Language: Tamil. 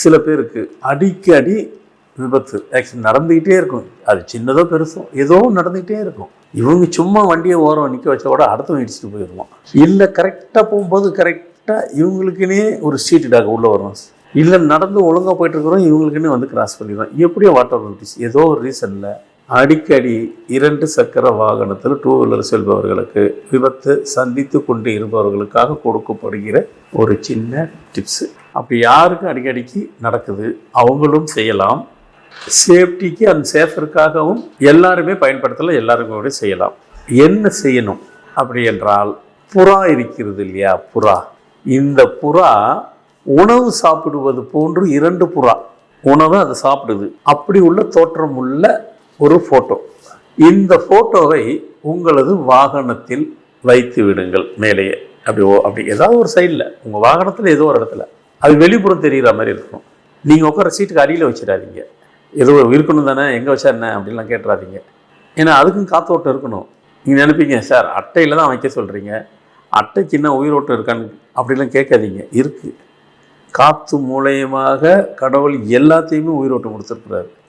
சில பேருக்கு அடிக்கடி விபத்து ஆக்சிடென்ட் நடந்துக்கிட்டே இருக்கும். அது சின்னதோ பெருசோ ஏதோ நடந்துக்கிட்டே இருக்கும். இவங்க சும்மா வண்டியை ஓரம் நிற்க வச்சா கூட அடுத்தவங்க இடிச்சிட்டு போயிடுவான். இல்லை கரெக்டாக போகும்போது கரெக்டாக இவங்களுக்குன்னே ஒரு ஸ்ட்ரீட் டாக் உள்ளே வரும். இல்லை நடந்து ஒழுங்காக போயிட்டுருக்குறோம் இவங்களுக்குன்னே வந்து கிராஸ் பண்ணிடுவோம் எப்படியோ வாட்டர் நோட்டீஸ் ஏதோ ஒரு ரீசனில் அடிக்கடி இரண்டு சக்கர வாகனத்தில் டூ வீலர் செல்பவர்களுக்கு விபத்து சந்தித்து கொண்டு இருப்பவர்களுக்காக கொடுக்கப்படுகிற ஒரு சின்ன டிப்ஸு அப்படி யாருக்கு அடிக்கடிக்கு நடக்குது அவங்களும் செய்யலாம். சேஃப்டிக்கு அந்த சேஃபருக்காகவும் எல்லாருமே பயன்படுத்தலாம் எல்லாருமே செய்யலாம். என்ன செய்யணும்? அப்படி என்றால் புறா இருக்கிறது இல்லையா? புறா. இந்த புறா உணவு சாப்பிடுவது போன்று இரண்டு புறா. உணவை அது சாப்பிடுது. அப்படி உள்ள தோற்றம் உள்ள ஒரு ஃபோட்டோ இந்த ஃபோட்டோவை உங்களது வாகனத்தில் வைத்து விடுங்கள் மேலேயே. அப்படி ஓ அப்படி ஏதாவது ஒரு சைடில் உங்கள் வாகனத்தில் ஏதோ ஒரு இடத்துல. அது வெளிப்புறம் தெரிகிற மாதிரி இருக்கும். நீங்கள் உட்கார சீட்டுக்கு அடியில் வச்சிடாதீங்க. ஏதோ இருக்கணும் தானே எங்கே வச்சா என்ன அப்படின்லாம் கேட்டுறாதீங்க. ஏன்னா அதுக்கும் காத்தோட்டம் இருக்கணும். நீங்கள் நினைப்பீங்க சார் அட்டையில் தான் வைக்க சொல்கிறீங்க அட்டைக்கு என்ன உயிரோட்டம் இருக்கான்னு அப்படிலாம் கேட்காதீங்க. இருக்குது காற்று மூலயமாக கடவுள் எல்லாத்தையுமே உயிரோட்டம் கொடுத்துருக்குறாரு.